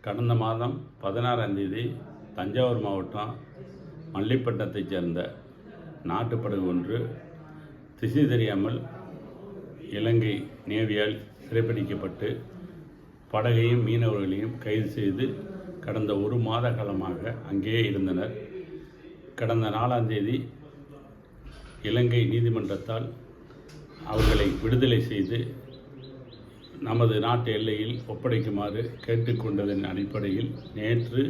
கடந்த மாதம் பதினாறாம் தேதி தஞ்சாவூர் மாவட்டம் மல்லிப்பட்டினத்தைச் சேர்ந்த நாட்டுப்படகு ஒன்று திசை தெரியாமல் இலங்கை நேவியால் சிறைப்பிடிக்கப்பட்டு படகையும் மீனவர்களையும் கைது செய்து கடந்த ஒரு மாத காலமாக அங்கேயே இருந்தனர். கடந்த நாலாம் தேதி இலங்கை நீதிமன்றத்தால் அவர்களை விடுதலை செய்து நமது நாட்டு எல்லையில் ஒப்படைக்குமாறு கேட்டுக்கொண்டதன் அடிப்படையில் நேற்று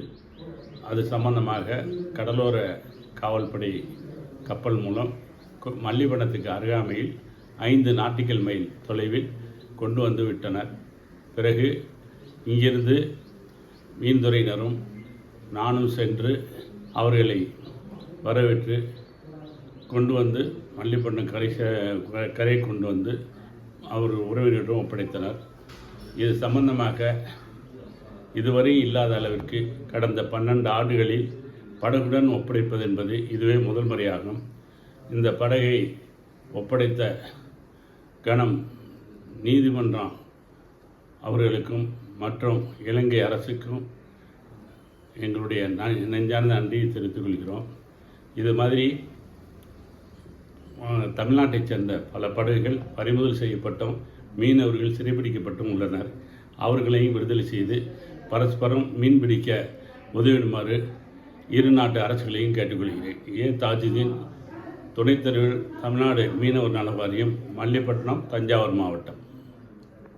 அது சம்பந்தமாக கடலோர காவல்படை கப்பல் மூலம் கு- மல்லிவனத்துக்கு அருகாமையில் ஐந்து நாட்டிக்கல் மைல் தொலைவில் கொண்டு வந்து விட்டனர். பிறகு இங்கிருந்து மீன்துறையினரும் நானும் சென்று அவர்களை வரவேற்று கொண்டு வந்து மல்லிப்பண்ணம் கரை கரை கொண்டு வந்து அவர் உறவினரிடம் ஒப்படைத்தனர். இது சம்பந்தமாக இதுவரை இல்லாத அளவிற்கு கடந்த பன்னெண்டு ஆண்டுகளில் படகுடன் ஒப்படைப்பது என்பது இதுவே முதல் முறையாகும். இந்த படகை ஒப்படைத்த கணம் நீதிமன்றம் அவர்களுக்கும் மற்றும் இலங்கை அரசுக்கும் எங்களுடைய நெஞ்சார்ந்த நன்றியை தெரிவித்துக் கொள்கிறோம். இது மாதிரி தமிழ்நாட்டைச் சேர்ந்த பல படகுகள் பறிமுதல் செய்யப்பட்டும் மீனவர்கள் சிறைபிடிக்கப்பட்டும் உள்ளனர். அவர்களையும் விடுதலை செய்து பரஸ்பரம் மீன்பிடிக்க உதவிடுமாறு இரு நாட்டு அரசுகளையும் கேட்டுக்கொள்கிறேன். ஏ. தாஜுதீன் துணைத்தலைவர் தமிழ்நாடு மீனவர் நல வாரியம் மல்லிப்பட்டினம் தஞ்சாவூர் மாவட்டம்.